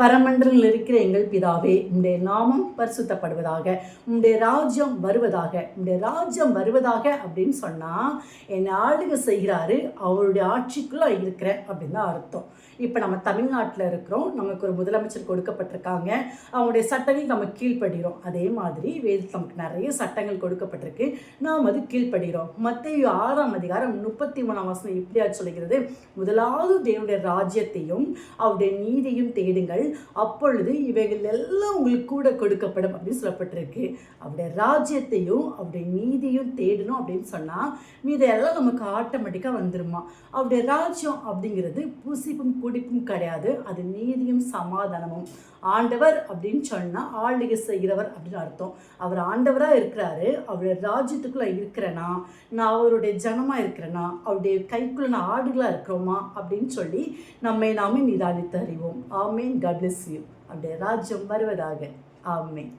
பரமன்றில் இருக்கிற எங்கள் பிதாவே உடைய நாமம் பரிசுத்தப்படுவதாக உடைய ராஜ்யம் வருவதாக உடைய ராஜ்யம் வருவதாக அப்படின்னு சொன்னால் என்னை ஆளுகை செய்கிறாரு அவருடைய ஆட்சிக்குள்ளே இருக்கிறேன் அப்படின்னு தான் அர்த்தம். இப்போ நம்ம தமிழ்நாட்டில் இருக்கிறோம் நமக்கு ஒரு முதலமைச்சர் கொடுக்கப்பட்டிருக்காங்க அவங்களுடைய சட்டங்கள் நம்ம கீழ்ப்படுகிறோம். அதே மாதிரி வேதத்தில் நமக்கு நிறைய சட்டங்கள் கொடுக்கப்பட்டிருக்கு நாம் அது கீழ்ப்படுகிறோம். மத்திய ஆறாம் அதிகாரம் முப்பத்தி மூணாம் வசனம் இப்படியா சொல்கிறது முதலாவது தேவனுடைய ராஜ்யத்தையும் அவருடைய நீதியும் தேடுங்கள் அப்பொழுது இவைகள் எல்லாம் உங்களுக்கு கூட கொடுக்கப்படும் அப்படின்னு சொல்லப்பட்டிருக்கு. அவருடைய ராஜ்யத்தையும் அவருடைய நீதியும் தேடணும் அப்படின்னு சொன்னால் மீதெல்லாம் நமக்கு ஆட்டோமேட்டிக்காக வந்துருமா? அவருடைய ராஜ்யம் அப்படிங்கிறது புசிப்பும் குடிப்பும் கிடையாது. அது நீதியும் சமாதானமும். ஆண்டவர் அப்படின்னு சொன்னால் ஆளுகை செய்கிறவர் அப்படின்னு அர்த்தம். அவர் ஆண்டவராக இருக்கிறாரு. அவருடைய ராஜ்யத்துக்குள்ளே இருக்கிறேனா? நான் அவருடைய ஜனமாக இருக்கிறேனா? அவருடைய கைக்குள்ள நான் ஆடுகளாக இருக்கிறோமா? அப்படின்னு சொல்லி நம்மை நாமே நிதானித்து அறிவோம். ஆமேன். God bless you. அவருடைய ராஜ்யம் வருவதாக. ஆமே